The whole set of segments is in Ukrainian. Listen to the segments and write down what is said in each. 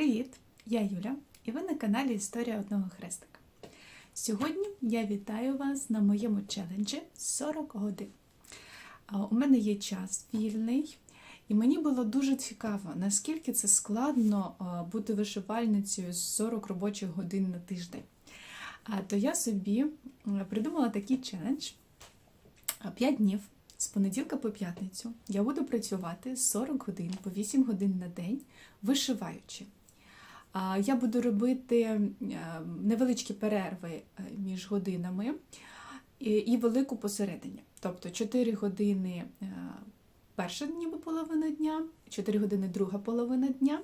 Привіт! Я Юля, і ви на каналі Історія одного хрестика. Сьогодні я вітаю вас на моєму челенджі 40 годин. У мене є час вільний, і мені було дуже цікаво, наскільки це складно бути вишивальницею з 40 робочих годин на тиждень. То я собі придумала такий челендж 5 днів. З понеділка по п'ятницю я буду працювати 40 годин по 8 годин на день, вишиваючи. Я буду робити е, невеличкі перерви е, між годинами і, велику посередині. Тобто 4 години е, перша ніби половина дня, 4 години друга половина дня.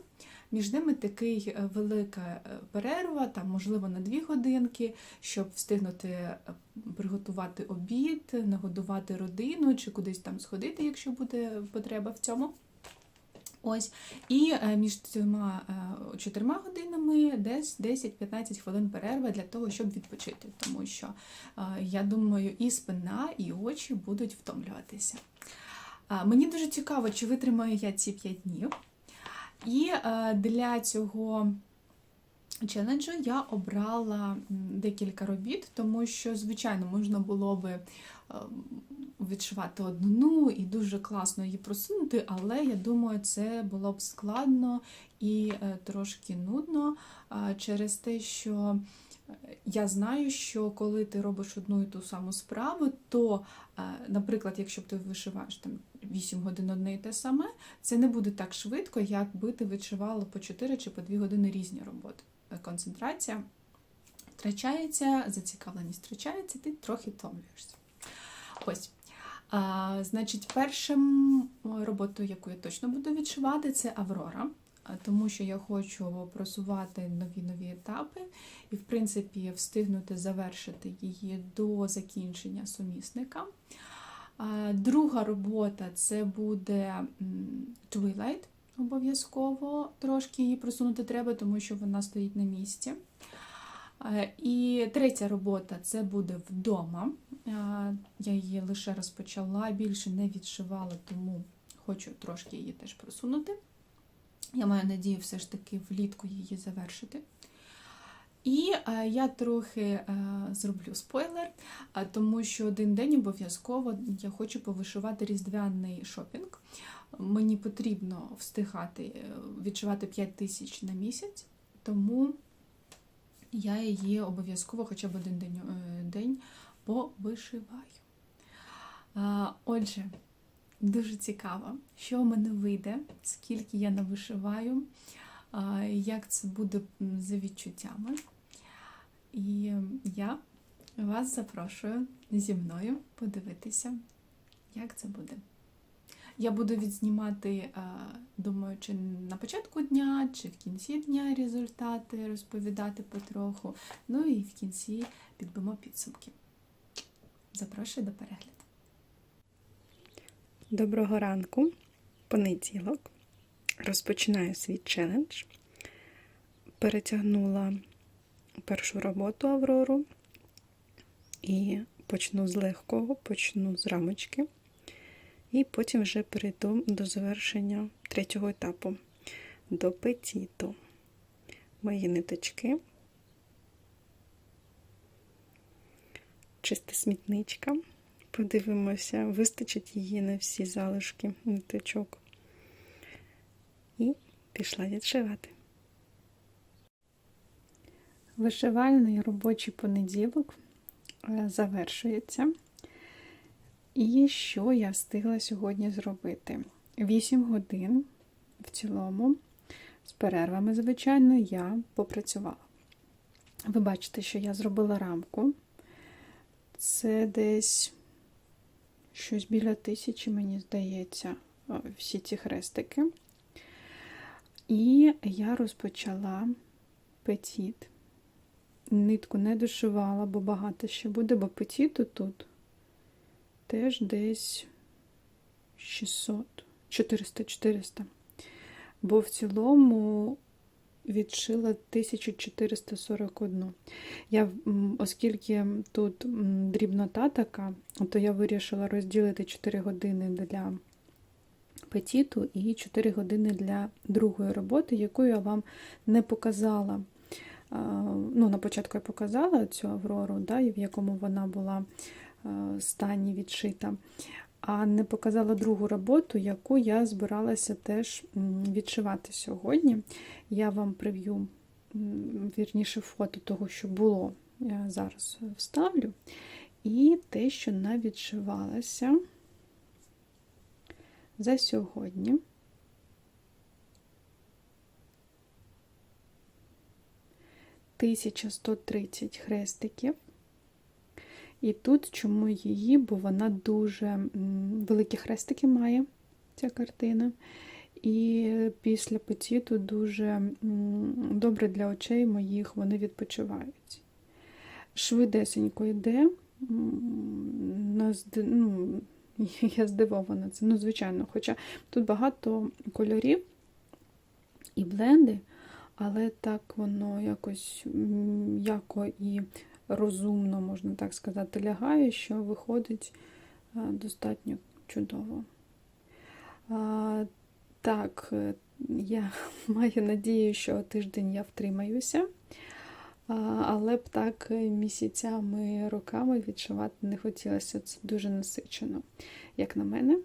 Між ними такий велика перерва, там, можливо, на 2 годинки, щоб встигнути приготувати обід, нагодувати родину чи кудись там сходити, якщо буде потреба в цьому. Ось. І е, між цими е, чотирма годинами десь 10-15 хвилин перерви для того, щоб відпочити. Тому що, е, я думаю, і спина, і очі будуть втомлюватися. Мені дуже цікаво, чи витримаю я ці 5 днів. І для цього челенджу я обрала декілька робіт, тому що, звичайно, можна було би е, відшивати одну і дуже класно її просунути, але я думаю, це було б складно і е, трошки нудно через те, що е, я знаю, що коли ти робиш одну і ту саму справу, то, е, наприклад, якщо б ти вишиваєш там 8 годин одне і те саме, це не буде так швидко, як би ти відшивала по 4 чи по 2 години різні роботи. Концентрація втрачається, зацікавленість втрачається, ти трохи втомлюєшся. Ось. А, значить, першим роботою, яку я точно буду відшивати, це Аврора, тому що я хочу просувати нові нові етапи і, в принципі, встигнути завершити її до закінчення сумісника. Друга робота це буде Twilight. Обов'язково трошки її просунути треба, тому що вона стоїть на місці. Е, І третя робота це буде вдома. Е, Я її лише розпочала, більше не відшивала, тому хочу трошки її теж просунути. Я маю надію все ж таки влітку її завершити. І е, я трохи е, зроблю спойлер, е, тому що один день обов'язково я хочу повишивати різдвяний шопінг. Мені потрібно встигати відшивати 5 тисяч на місяць, тому я її обов'язково хоча б один день, день повишиваю. Отже, дуже цікаво, що в мене вийде, скільки я навишиваю, як це буде за відчуттями. І я вас запрошую зі мною подивитися, як це буде. Я буду відзнімати, думаю, чи на початку дня, чи в кінці дня результати розповідати потроху. Ну і в кінці підбимо підсумки. Запрошую до перегляду. Доброго ранку, понеділок. Розпочинаю свій челендж. Перетягнула першу роботу Аврору і почну з легкого, почну з рамочки. І потім вже перейду до завершення третього етапу до петіту. Мої ниточки. Чиста смітничка. Подивимося, вистачить її на всі залишки ниточок. І пішла відшивати. Вишивальний робочий понеділок е, завершується. І що я встигла сьогодні зробити? 8 годин в цілому, з перервами, звичайно, я попрацювала. Ви бачите, що я зробила рамку. Це десь щось біля тисячі, мені здається, всі ці хрестики. І я розпочала петіт. Нитку не дошивала, бо багато ще буде, бо петіту тут теж десь 600, 400-400. Бо в цілому відшила 1441. Я, Оскільки тут дрібнота така, то я вирішила розділити 4 години для петіту і 4 години для другої роботи, яку я вам не показала. А, Ну, на початку я показала цю Аврору, да, в якому вона була е, стані відшита. А не показала другу роботу, яку я збиралася теж відшивати сьогодні. Я вам прив'ю, вірніше, фото того, що було, я зараз вставлю. І те, що навідшивалося за сьогодні. Тисяча сто тридцять хрестиків. І тут чому її, бо вона дуже великі хрестики має, ця картина. І після петіту дуже добре для очей моїх вони відпочивають. Швидесенько йде. Ну, я здивована це. Ну, звичайно, хоча тут багато кольорів і бленди, але так воно якось м'яко і розумно, можна так сказати, лягає, що виходить достатньо чудово. А, Так, е, я маю надію, що тиждень я втримаюся, але б так е, місяцями, роками відшивати не хотілося. Це дуже насичено, як на мене.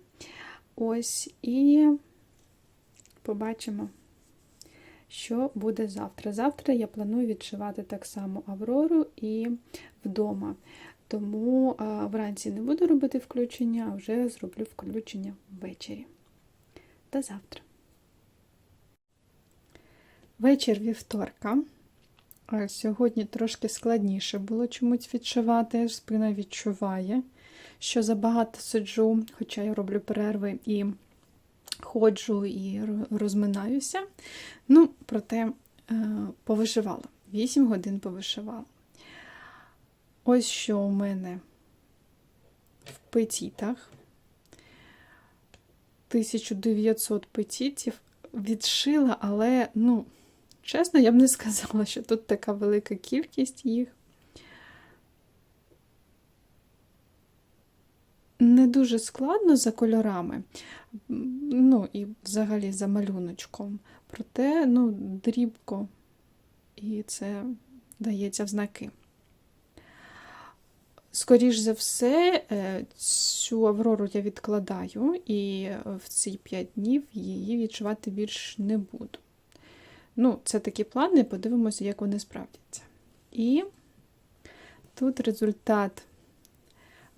Ось і побачимо що буде завтра. Завтра я планую відшивати так само Аврору і вдома. Тому а, вранці не буду робити включення, а вже зроблю включення ввечері. До завтра. Вечір вівторка. Сьогодні трошки складніше було чомусь відшивати, спина відчуває, що забагато сиджу, хоча я роблю перерви і ходжу і розминаюся. Ну, проте е, повишивала. 8 годин повишивала. Ось що у мене в петітах. 1900 петітів відшила, але, ну, чесно, я б не сказала, що тут така велика кількість їх. Не дуже складно за кольорами, ну і взагалі за малюночком. Проте, ну, дрібко, і це дається в знаки. Скоріш за все, е, цю аврору я відкладаю, і в ці 5 днів її відчувати більш не буду. Ну, це такі плани, подивимося, як вони справдяться. І тут результат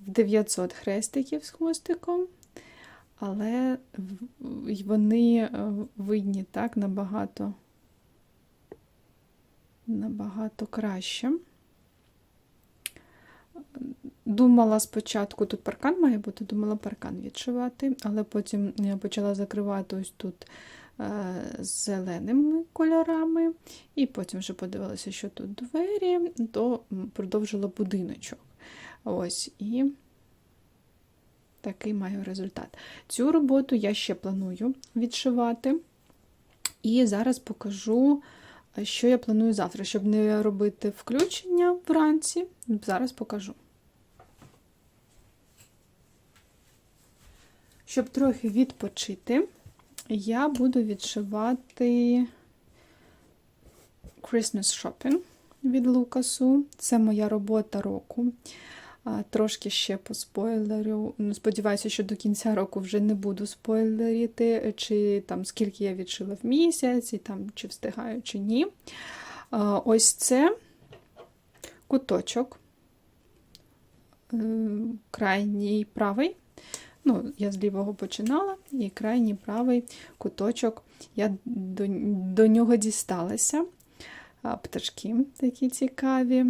в 900 хрестиків з хвостиком, але вони видні так набагато, набагато краще. Думала спочатку, тут паркан має бути, думала паркан відшивати, але потім я почала закривати ось тут е, зеленими кольорами, і потім вже подивилася, що тут двері, то продовжила будиночок. Ось, і такий маю результат. Цю роботу я ще планую відшивати. І зараз покажу, що я планую завтра, щоб не робити включення вранці. Зараз покажу. Щоб трохи відпочити, я буду відшивати Christmas Shopping від Лукасу. Це моя робота року. Трошки ще по спойлерю. Ну, Сподіваюся, що до кінця року вже не буду спойлерити, чи там скільки я відшила в місяць, і там чи встигаю, чи ні. Ось це куточок, е, крайній правий. Ну, Я з лівого починала, і крайній правий куточок, я до, до нього дісталася. Пташки такі цікаві.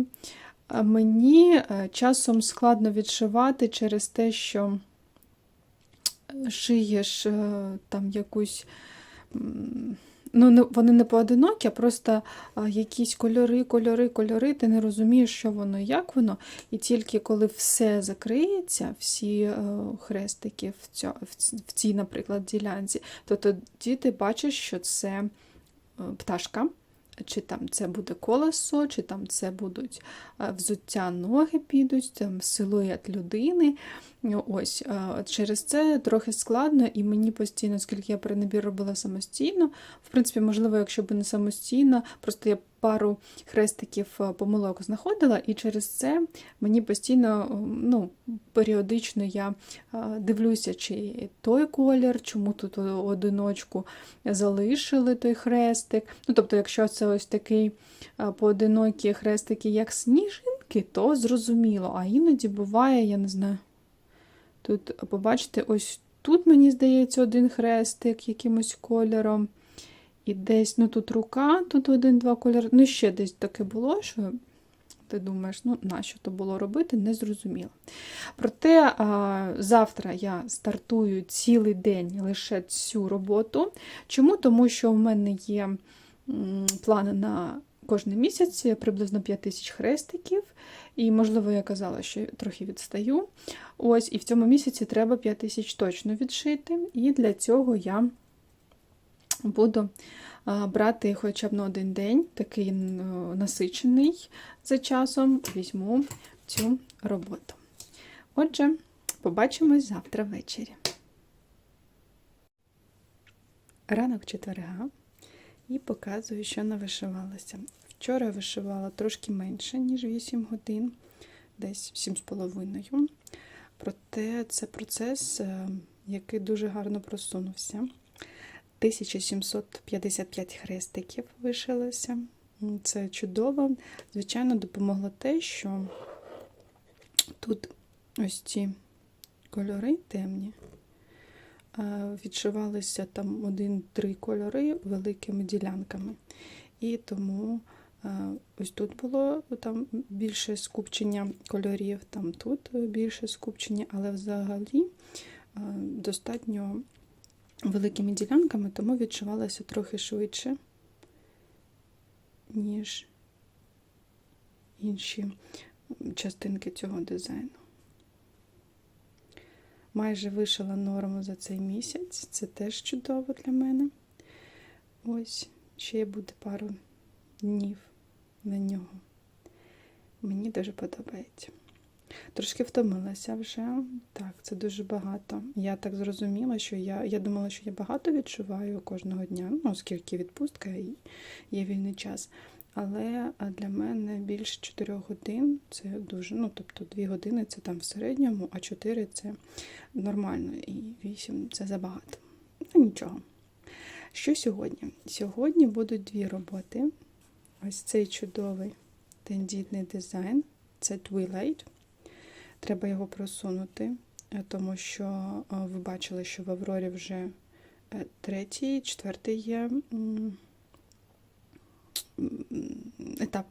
Мені е, часом складно відшивати через те, що шиєш е, там якусь. Ну, вони не поодинокі, а просто якісь кольори, кольори, кольори, ти не розумієш, що воно, як воно. І тільки коли все закриється, всі е, хрестики в цій, наприклад, ділянці, то тоді ти бачиш, що це пташка чи там це буде колесо, чи там це будуть е, взуття ноги підуть, там силует людини. Ну, Ось через це трохи складно, і мені постійно, оскільки я перенабір робила самостійно. В принципі, можливо, якщо б не самостійно, просто я пару хрестиків е, помилок знаходила, і через це мені постійно, ну, періодично я дивлюся, чи той колір, чому тут одиночку залишили той хрестик. Ну, тобто, якщо це ось такий поодинокі хрестики, як сніжинки, то зрозуміло. А іноді буває, я не знаю. Тут побачите, ось тут, мені здається, один хрестик якимось кольором. І десь, ну тут рука, тут один-два кольори. Ну, ще десь таке було, що ти думаєш, ну, нащо то було робити, не зрозуміло. Проте а, завтра я стартую цілий день лише цю роботу. Чому? Тому що в мене є плани на кожен місяць приблизно 5 тисяч хрестиків. І, можливо, я казала, що трохи відстаю. Ось, і в цьому місяці треба 5 тисяч точно відшити. І для цього я буду брати хоча б на один день, такий насичений за часом, візьму цю роботу. Отже, побачимось завтра ввечері. Ранок четверга і показую, що навишивалася. Вчора я вишивала трошки менше, ніж 8 годин, десь 7,5. Проте це процес, е, який дуже гарно просунувся. 1755 хрестиків вишилося. Це чудово. Звичайно, допомогло те, що тут ось ці кольори темні. е, Відшивалися там один-три кольори великими ділянками. І тому ось тут було там більше скупчення кольорів, там тут більше скупчення, але взагалі достатньо великими ділянками, тому відшивалося трохи швидше, ніж інші частинки цього дизайну. Майже вишила норму за цей місяць, це теж чудово для мене. Ось, ще буде пару днів на нього. Мені дуже подобається. Трошки втомилася вже. Так, це дуже багато. Я так зрозуміла, що я я думала, що я багато відчуваю кожного дня, ну, оскільки відпустка і є вільний час. Але для мене більше 4 годин це дуже, ну тобто 2 години це там в середньому, а 4 це нормально, і 8 це забагато. Ну нічого. Що сьогодні? Сьогодні будуть дві роботи. Ось цей чудовий тендітний дизайн це Twilight. Треба його просунути, е, тому що ви бачили, що в Аврорі вже е, третій, четвертий є етап.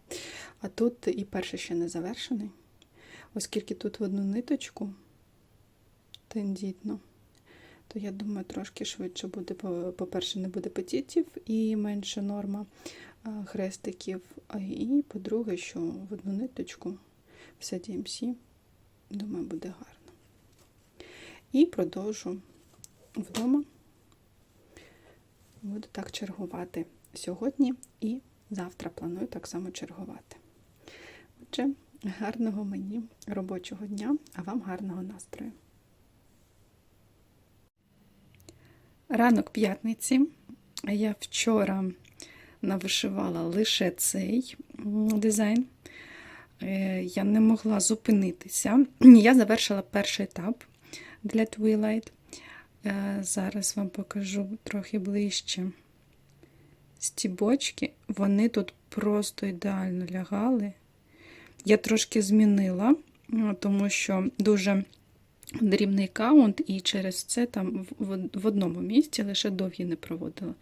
А тут і перший ще не завершений, оскільки тут в одну ниточку тендітно, то я думаю, трошки швидше буде. По- По-перше, не буде петитів і менша норма хрестиків. І по-друге, що в одну ниточку вся DMC Думаю, буде гарно. І продовжу вдома. Буду так чергувати сьогодні і завтра планую так само чергувати. Отже, гарного мені робочого дня, а вам гарного настрою. Ранок п'ятниці. Я вчора навишивала лише цей дизайн. Е, Я не могла зупинитися. Я завершила перший етап для Twilight. Е, Зараз вам покажу трохи ближче. Стібочки, вони тут просто ідеально лягали. Я трошки змінила, тому що дуже дрібний каунт, і через це там в одному місці лише довгі не проводила.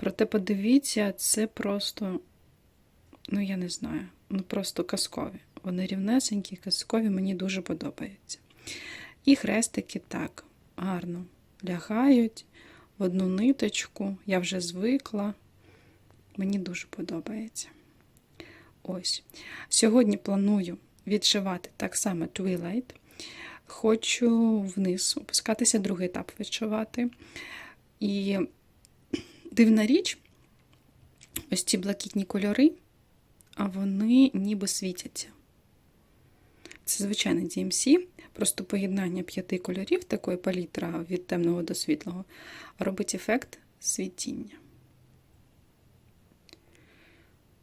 Проте подивіться, це просто, ну я не знаю, ну просто казкові. Вони рівнесенькі, казкові, мені дуже подобаються. І хрестики так гарно лягають в одну ниточку. Я вже звикла. Мені дуже подобається. Ось. Сьогодні планую відшивати так само Twilight. Хочу вниз опускатися, другий етап відшивати. І дивна річ, ось ці блакитні кольори, а вони ніби світяться. Це звичайний DMC, просто поєднання п'яти кольорів, такої палітра від темного до світлого, робить ефект світіння.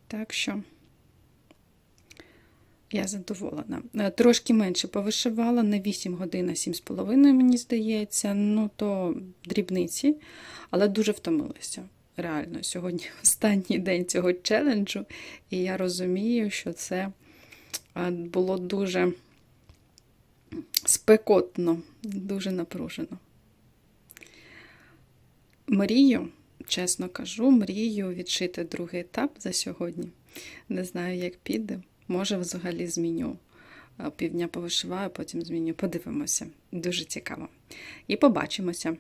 Так що я задоволена. Е, Трошки менше повишивала на 8 годин, а 7,5, мені здається. Ну, то дрібниці, але дуже втомилася. Реально, сьогодні останній день цього челенджу, і я розумію, що це е, було дуже спекотно, дуже напружено. Мрію, чесно кажу, мрію відшити другий етап за сьогодні. Не знаю, як піде. Може, взагалі зміню. Е, Півдня повишиваю, потім зміню. Подивимося. Дуже цікаво. І побачимося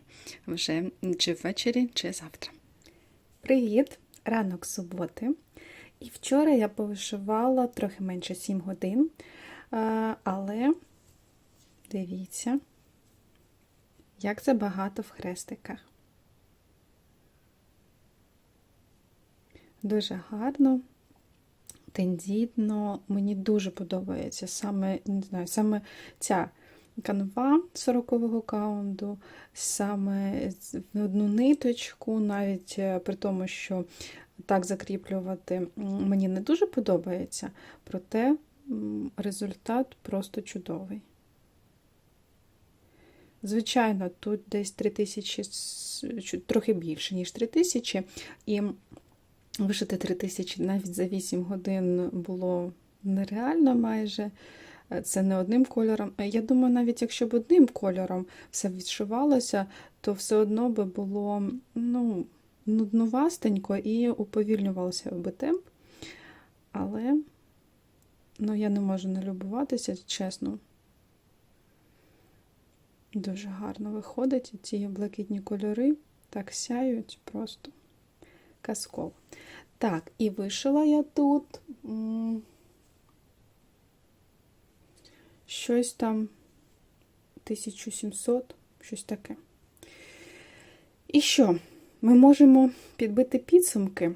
вже чи ввечері, чи завтра. Привіт! Ранок суботи. І вчора я повишивала трохи менше 7 годин. Е, Але дивіться, як це багато в хрестиках. Дуже гарно тендітно. Мені дуже подобається саме, не знаю, саме ця канва 40-го каунду, саме в одну ниточку, навіть е, при тому, що так закріплювати мені не дуже подобається, проте результат просто чудовий. Звичайно, тут десь 3000, с- трохи більше, ніж 3000, і Вишити 3000 навіть за 8 годин було нереально майже. Це не одним кольором. Я думаю, навіть якщо б одним кольором все відшивалося, то все одно би було ну, нудновастенько і уповільнювався би темп. Але ну, я не можу не любуватися, чесно. Дуже гарно виходить. Ці блакитні кольори так сяють просто казково. Так, і вишила я тут щось там 1700, щось таке. І що? Ми можемо підбити підсумки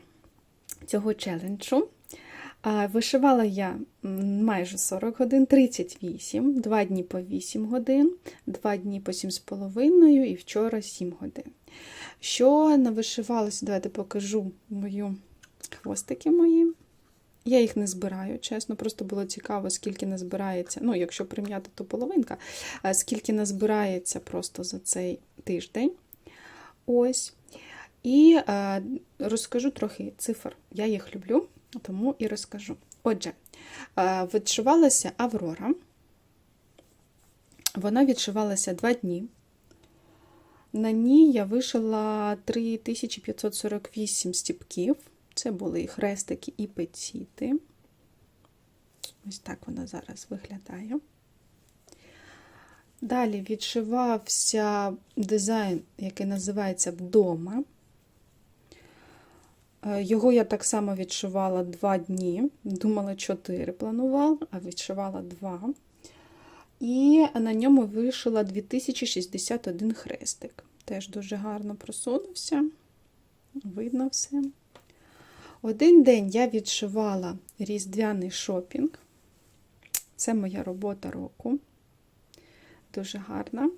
цього челенджу. Вишивала я майже 40 годин, 38, 2 дні по 8 годин, 2 дні по 7,5 і вчора 7 годин. Що навишивалося, давайте покажу мою хвостики мої. Я їх не збираю, чесно, просто було цікаво, скільки назбирається. Ну, якщо прим'яти, то половинка, скільки назбирається просто за цей тиждень. Ось. І е, розкажу трохи цифр. Я їх люблю, тому і розкажу. Отже, е, відшивалася Аврора. Вона відшивалася два дні. На ній я вишила 3548 стіпків. Це були і хрестики і петіти. Ось так вона зараз виглядає. Далі відшивався дизайн, який називається Вдома. Е, Його я так само відшивала 2 дні. Думала, 4 планувала, а відшивала 2. І на ньому вишила 2061 хрестик. Теж дуже гарно просунувся. Видно все. Один день я відшивала різдвяний шопінг. Це моя робота року. Дуже гарна.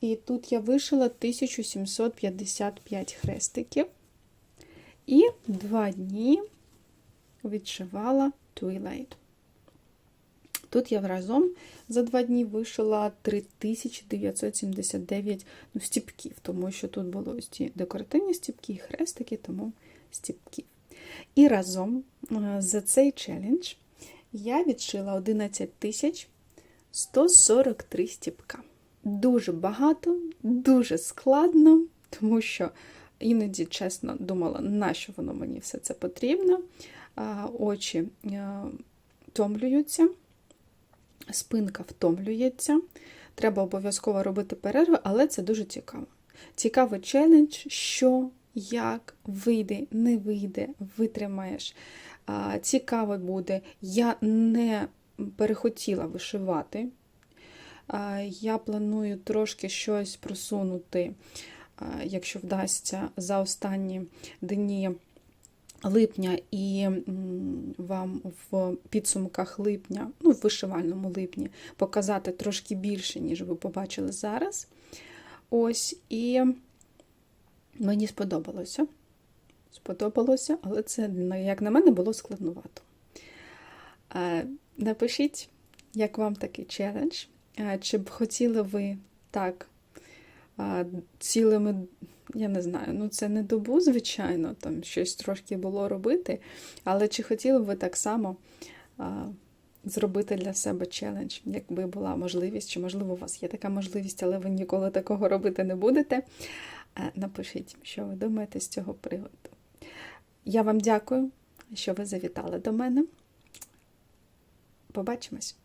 І тут я вишила 1755 хрестиків. І два дні відшивала Twilight. Тут я разом за два дні вишила 3979 ну, стіпків, тому що тут були ці декоративні стіпки хрестики, тому стіпків. І разом е, за цей челендж я відшила 11 тисяч 143 стіпка. Дуже багато, дуже складно, тому що іноді, чесно, думала, на що воно мені все це потрібно. Очі е, втомлюються, спинка втомлюється. Треба обов'язково робити перерви, але це дуже цікаво. Цікавий челендж, що, як, вийде, не вийде, витримаєш. Цікаво буде. Я не перехотіла вишивати. Я планую трошки щось просунути, якщо вдасться за останні дні липня і вам в підсумках липня, ну, в вишивальному липні, показати трошки більше, ніж ви побачили зараз. Ось, і мені сподобалося. Сподобалося, але це, як на мене, було складновато. Е, Напишіть, як вам такий челендж. Е, Чи б хотіли ви так цілими, я не знаю, ну це не добу, звичайно, там щось трошки було робити, але чи хотіли б ви так само зробити для себе челендж, якби була можливість, чи можливо у вас є така можливість, але ви ніколи такого робити не будете. Напишіть, що ви думаєте з цього приводу. Я вам дякую, що ви завітали до мене. Побачимось!